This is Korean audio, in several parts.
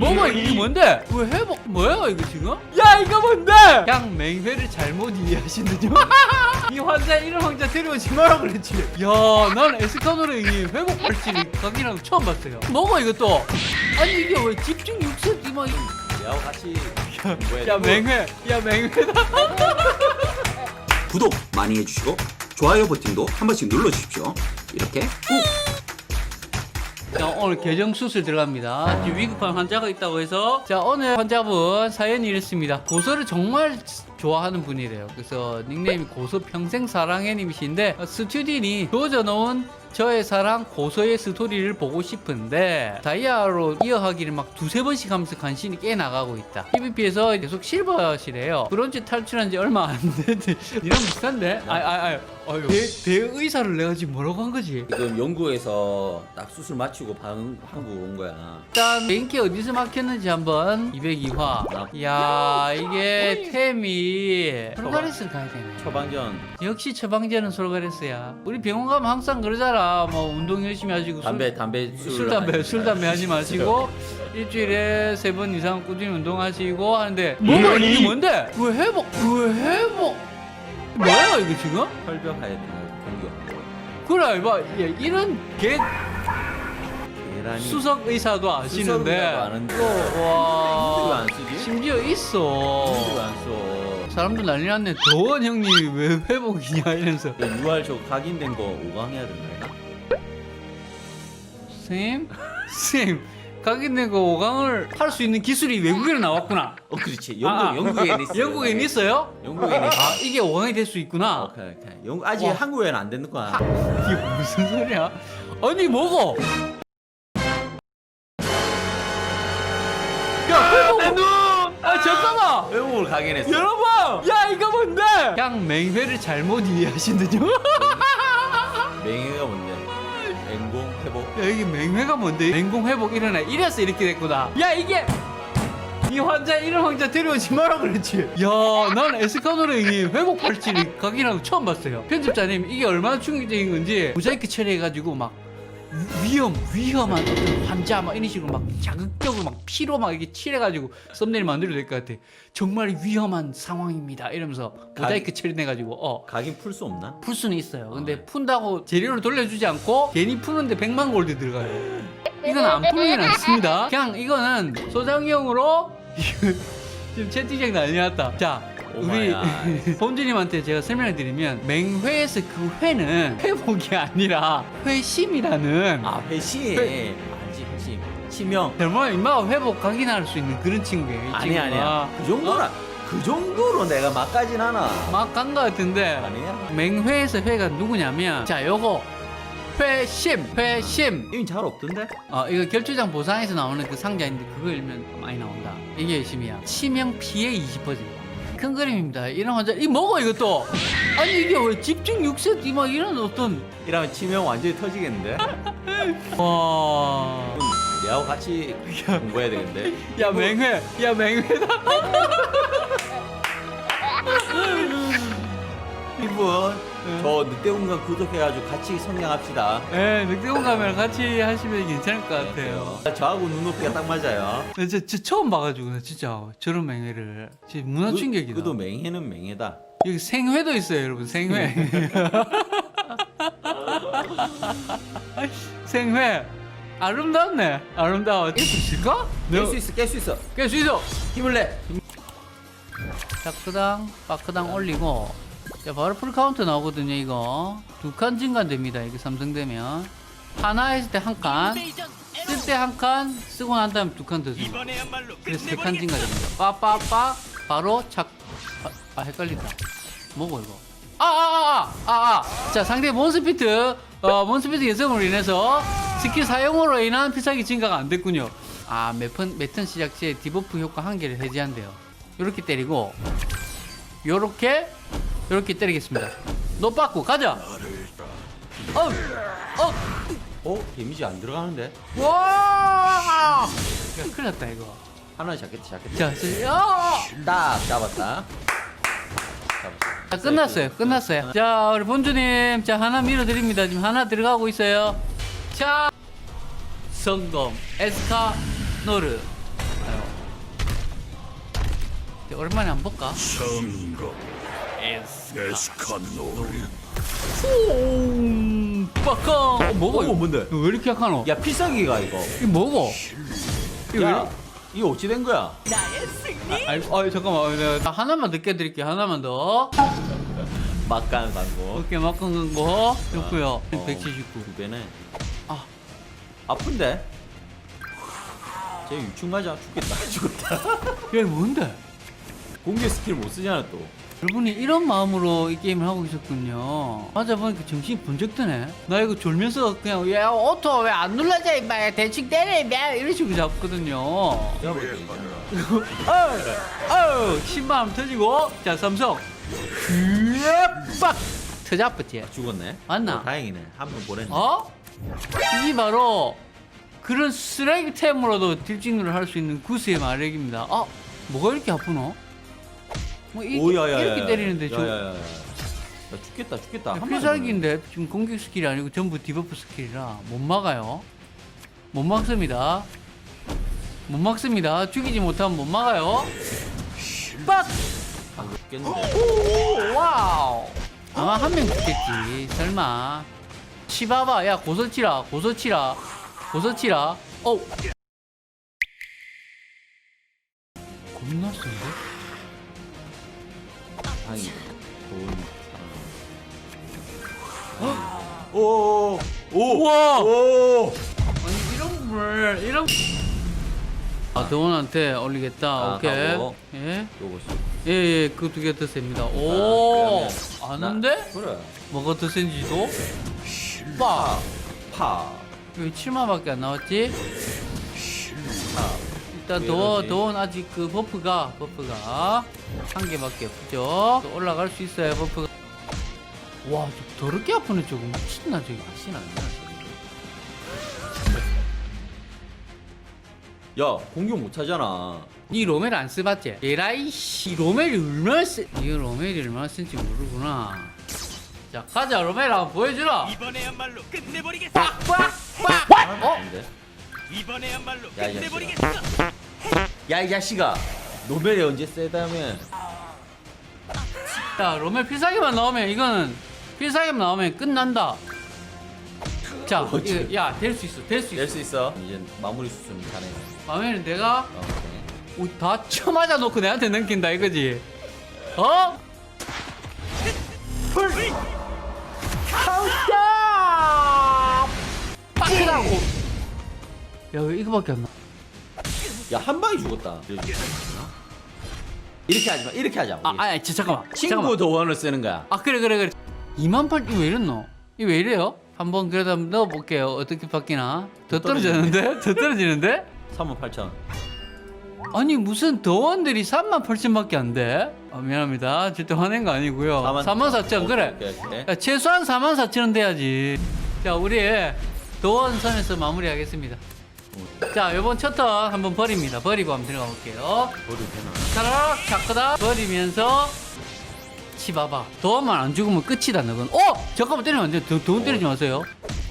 뭐가 이게 뭔데? 왜 회복 뭐야 이거 지금? 야 이거 뭔데? 그냥 맹회를 잘못 이해하시는 중. 이 환자 이런 환자 데려오지 마라 그랬지. 야, 난 에스카노르 이 회복 발질이 각이랑 처음 봤어요. 뭐가 이거 또? 아니 이게 왜 집중 육세 디마? 내하고 같이 야. 맹회, 야 맹회다. 구독 많이 해주시고 좋아요 버튼도 한 번씩 눌러주십시오. 이렇게 자, 오늘 개정 수술 들어갑니다. 지금 위급한 환자가 있다고 해서 자 오늘 환자분 사연이 이렇습니다. 고소를 정말 좋아하는 분이래요. 그래서 닉네임이 고소 평생 사랑해님이신데 어, 스튜디니 주어져 놓은 저의 사랑 고소의 스토리를 보고 싶은데 다이아로 이어하기를 막 두세 번씩 하면서 간신히 깨 나가고 있다. PVP에서 계속 실버시래요. 브론즈 탈출한 지 얼마 안 됐는데 니랑 비슷한데? 아, 아, 아, 아유. 대, 대의사를 내가 지금 뭐라고 한 거지? 지금 영국에서 딱 수술 마치고 방, 한국 온 거야. 일단 뱅키 어디서 막혔는지 한번 202화 이야 이게 템이 솔가레스 가야 되네 처방전 역시 처방제는 솔가레스야 우리 병원 가면 항상 그러잖아 뭐 운동 열심히 하시고 담배 담배 술, 술 담배 술 담배 하지 마시고 일주일에 세 번 이상 꾸준히 운동하시고 하는데 뭐가 이게 뭔데 왜 회복 왜 회복 뭐야 이거 지금 해야 되는 공격. 그래 봐 야, 이런 개 계란이 수석 의사도 아시는데 의사도 아는데. 와 안 쓰지? 심지어 있어 안 써. 사람들 난리 났네 도원 형님 왜 회복이냐 이러면서 6월 저 각인된 거 5강 해야 된다. 선생님 선생님 각인된 거 5강을 할 수 있는 기술이 외국에는 나왔구나 어 그렇지. 영국 아, 영국에는 있어. 영국에는 있어요? 영국에는 있어. 아 이게 5강이 될 수 있구나 오케이 오케이. 영국 아직 와. 한국에는 안 되는 거야. 이게 무슨 소리야 아니 뭐고 야 회복 아 잠깐만 외국을 각인했어. 여러분 야 이거 뭔데 그냥 맹회를 잘못 이해하시는 중 맹해가 뭔데? 맹공 회복. 야 이게 맹회가 뭔데? 맹공 회복 일어나 이래서 이렇게 됐구나 야 이게 이 환자 이런 환자 데려오지 마라 그랬지 야난 에스카노르 이 회복 발질이 각이랑 처음 봤어요 편집자님 이게 얼마나 충격적인 건지 모자이크 처리해가지고 막 위험 위험한 어떤 환자 막 이런 식으로 막 자극적으로 막 피로 막 이렇게 칠해가지고 썸네일 만들어도 될 것 같아 정말 위험한 상황입니다 이러면서 모자이크 처리해가지고 어 각인 풀 수 없나? 풀 수는 있어요. 근데 푼다고 재료를 돌려주지 않고 괜히 푸는데 100만 골드 들어가요. 이건 안 풀리진 않습니다. 그냥 이거는 소장용으로 지금 채팅창 난리 났다. 자, 우리 오마야. 본주님한테 제가 설명을 드리면 맹회에서 그 회는 회복이 아니라 회심이라는 아 회심. 회- 아니지 회심. 치명. 정말 인마가 회복 각인할 수 있는 그런 친구예요. 이 아니 야 친구가. 아니야. 그 정도라. 그 정도로 내가 막가진 않아. 막 간 것 같은데 아니야. 맹회에서 회가 누구냐면 자 요거 회심 회심 이미 잘 없던데? 어, 이거 결주장 보상에서 나오는 그 상자인데 그거 열면 많이 나온다. 이게 열심이야. 치명 피해 20%. 큰 그림입니다. 이런 환자, 이 뭐고 이것도? 아니 이게 왜 집중 6세 막 이런 어떤 이러면 치명 완전히 터지겠는데? 와. 내하고 같이 공부해야 되겠는데? 야 맹회, 야 맹회다. 이분 저 늑대공간 구독해가지고 같이 성장합시다. 예, 늑대공 가면 같이 하시면 괜찮을 것 같아요. 저하고 눈높이가 딱 맞아요. 나 진짜, 진짜 처음 봐가지고 나 진짜 저런 맹회를 진짜 문화 충격이다. 그도 맹해는 맹해다. 여기 생회도 있어요, 여러분. 생회. 생회. 아름답네. 아름다워. 깰 수 있을까? 깰 수 있어, 깰 수 있어. 깰수 있어. 힘을 내. 자 크당, 바크당 올리고. 자, 바로 풀 카운트 나오거든요, 이거. 두 칸 증가 됩니다, 이게 삼성되면. 하나 했을 때 한 칸. 쓸 때 한 칸, 쓰고 난 다음에 두 칸 더 쓰고. 그래서 세 칸 증가 됩니다. 빠빠빠, 바로 착. 아, 아, 헷갈린다. 뭐고, 이거? 아, 아, 아, 아, 아, 아. 자, 상대 몬스피트, 어, 몬스피트 예성으로 인해서 스킬 사용으로 인한 필살기 증가가 안 됐군요. 아, 매턴, 매턴 시작 시에 디버프 효과 한 개를 해제한대요. 요렇게 때리고, 요렇게, 요렇게 때리겠습니다. 너 빠꾸, 가자! 어, 어, 어? 데미지 안 들어가는데? 와! 야, 큰일 났다, 이거. 하나 잡겠다, 잡겠다. 자, 자, 야! 딱 잡았다. 잡았어. 자, 끝났어요. 끝났어요. 자, 우리 본주님, 자, 하나 밀어드립니다. 지금 하나 들어가고 있어요. 자, 성공. 에스카노르. 오랜만에 한번 볼까? 성공 에스 음, 빠까. 어, 뭐고? 어, 이거? 뭔데? 이거 왜 이렇게 약하노? 야 필살기가 이거. 이거 뭐고? 이거 왜 야 이렇게- 이거 어찌 된 거야? 아, 아, 잠깐만. 내가 하나만 늦게 드릴게요. 하나만 더. 막간 광고. 오케이, 막건 거 좋고요. 어, 179. 두 배네. 아. 아픈데? 쟤 유충 맞아 죽겠다 죽었다. 야, 이거 뭔데? 공격 스킬 못 쓰잖아 또. 여러분이 이런 마음으로 이 게임을 하고 있었군요. 맞아 보니까 정신이 번쩍 드네. 나 이거 졸면서 그냥 야 오토 왜 안 눌러져 임마 대충 때려 임마 이런 식으로 잡거든요. 어우 신발 터지고 자 삼성 빡 터잡았지. 죽었네. 맞나? 어, 다행이네. 한 번 보냈네. 어? 이게 바로 그런 쓰레기 템으로도 딜찍률을 할 수 있는 구스의 마력입니다. 아 뭐가 이렇게 아프노? 뭐 이, 오야야야. 이렇게 때리는데 저 야야야. 야 죽겠다 죽겠다. 한 마리 필살기인데 지금 공격 스킬이 아니고 전부 디버프 스킬이라 못 막아요. 못 막습니다. 못 막습니다. 죽이지 못하면 못 막아요. 빡! 아, 죽겠는데. 오, 와우. 아마 한 명 죽겠지. 설마. 치봐봐. 야 고서치라. 고서치라. 고서치라. 어. 겁나 센데? 다행이다. 좋은. 오. 오. 우와! 오. 아니 이런 물 이런 아 도원한테 올리겠다 아, 오케이 가고. 예 요거 써. 예예 그두 개 더 셉니다 오 아, 아는데 그래. 뭐가 더 센지도 빠 파. 여기 7만밖에 안 나왔지 파. 일단 왜 도원 이러지? 도원 아직 그 버프가 버프가 한 개밖에 없죠. 또 올라갈 수 있어요 버프가. 와 저 더럽게 아프네 저거. 미친나 저기 맛이 안 나. 야 공격 못 하잖아. 이 로멜 안 써봤지? 에라이 씨 로멜이 얼마나 쓰... 이 로멜이 얼마나 쓴지 모르구나. 자 가자 로멜. 한번 보여주라. 이번에야말로 끝내버리겠어. 빡빡빡. 어? 이번에야말로 끝내버리겠어 야 이 자식아. 노벨이 언제 세다면? 자 로멜 필살기만 나오면 이거는 필살기만 나오면 끝난다 자 어째? 야될 수 있어 될 수 낼 있어 수 있어. 이제 마무리 수준 잘해. 마음에는 내가 어. 오, 다 쳐맞아 놓고 내한테 넘긴다 이거지 어? 풀 카운터 빡이라고 야 왜 이거밖에 안 나? 야한 방에 죽었다. 이렇게 하지 마. 이렇게 하자. 아, 우리. 아, 저, 잠깐만. 친구 잠깐만. 도원을 쓰는 거야. 아, 그래, 그래, 그래. 2만 8, 이거 왜 이랬노? 이거 왜 이래요? 한번 그래도 한번 넣어볼게요. 어떻게 바뀌나? 더더 떨어지는데? 더 떨어지는데? 38,000. 아니, 무슨 더원들이 3만 8천밖에 안 돼? 아, 미안합니다. 절대 화낸 거 아니고요. 4만 4천, 그래. 오케이, 오케이. 야, 최소한 4만 4천은 돼야지. 자, 우리 도원 선에서 마무리하겠습니다. 자, 요번 첫턴 한번 버립니다. 버리고 한번 들어가 볼게요. 버려도 되나? 차라락 자크다 버리면서 치봐봐 도원만 안 죽으면 끝이다 너건 어! 잠깐만 때리면 안 돼 도원 때리지 마세요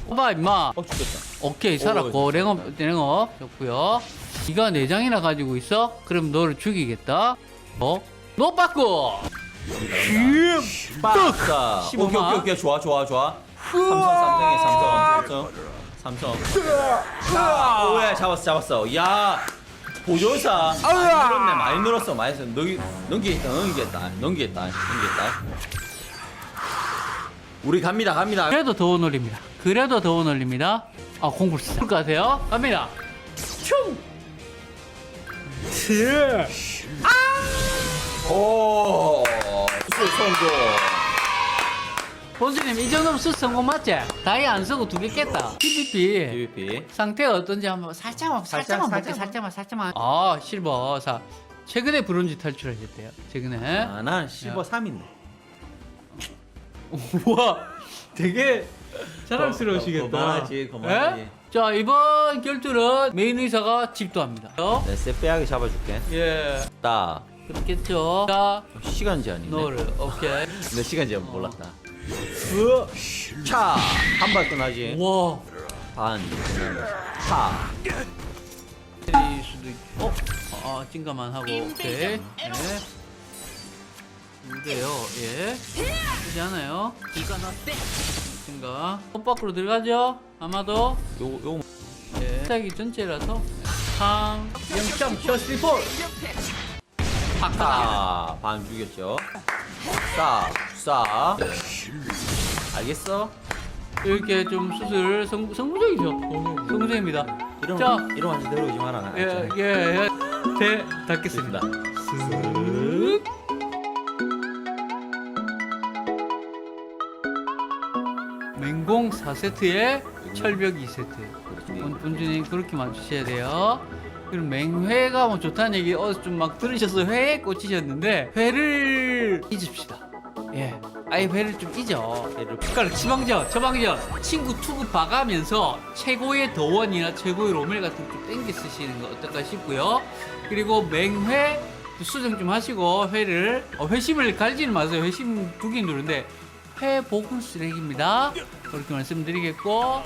봐봐 임마 어 죽겠다. 오케이 살았고 오, 랭업 랭업 좋고요 네가 내장이나 가지고 있어? 그럼 너를 죽이겠다 어? 못 받고 빠싸. 15만. 오케이 오케이 오케이 좋아 좋아 좋아. 삼성 삼성에 삼성 삼성 삼성. 오야 잡았어 잡았어. 야 보조사 많이 늘었네 많이 늘었어 많이 늘었어. 넘기 넘기겠다 넘기겠다 넘기겠다 넘기겠다. 우리 갑니다 갑니다. 그래도 더원 올립니다 그래도 더원 올립니다 아 공부를 쓸것 같아요 갑니다 춤오 성공. 본수님 이 정도면 수 성공 맞지? 다이 안 쓰고 두 개 깼다 PVP PVP. 상태 가 어떤지 한번 살짝만 살짝, 살짝만 볼게 살짝만. 살짝만 살짝만 아 실버 사 최근에 브론즈 탈출하셨대요 최근에 아 난 실버 3인데. 우와 되게 자랑스러우시겠다. 거만하지, 거만하지. 예? 자 이번 결투는 메인 의사가 집도합니다 어? 내 쎄빼하게 잡아줄게. 예딱 그렇겠죠 자 시간 제한이네. 너를 오케이 내 시간 제한 몰랐다. 차! 한 발 끝나지. 와 반. 차! 때릴 수도 있고 어? 아 찡가만 하고 오케이 네. 무대요. 예. 그렇지 않아요? 뭔가 컵 밖으로 들어가죠? 아마도 요거 요거 예. 시작이 전체라서 3 0점 셔스 리폴 박하다 자, 반 죽였죠. 싸, 싸. 알겠어? 이렇게 좀 수술 성, 성공적이죠? 성공적입니다. 이런 자, 이런 완전 내려오지 마라. 예, 예, 예. 대, 닫겠습니다. 쓱. 맹공 4세트에 철벽 2세트. 본준이 그렇게 맞추셔야 돼요. 그리고 맹회가 뭐 좋다는 얘기 어디서 좀막 들으셔서 회에 꽂히셨는데 회를 잊읍시다. 예, 아예 회를 좀 잊어. 얘를 그러니까 지방전, 처방전 친구 투구 봐가면서 최고의 더원이나 최고의 로멜 같은 거 좀 땡겨 쓰시는 거 어떨까 싶고요. 그리고 맹회 수정 좀 하시고 회를 어, 회심을 갈지는 마세요. 회심 두긴 누른데 회 볶은 쓰레기입니다. 그렇게 말씀드리겠고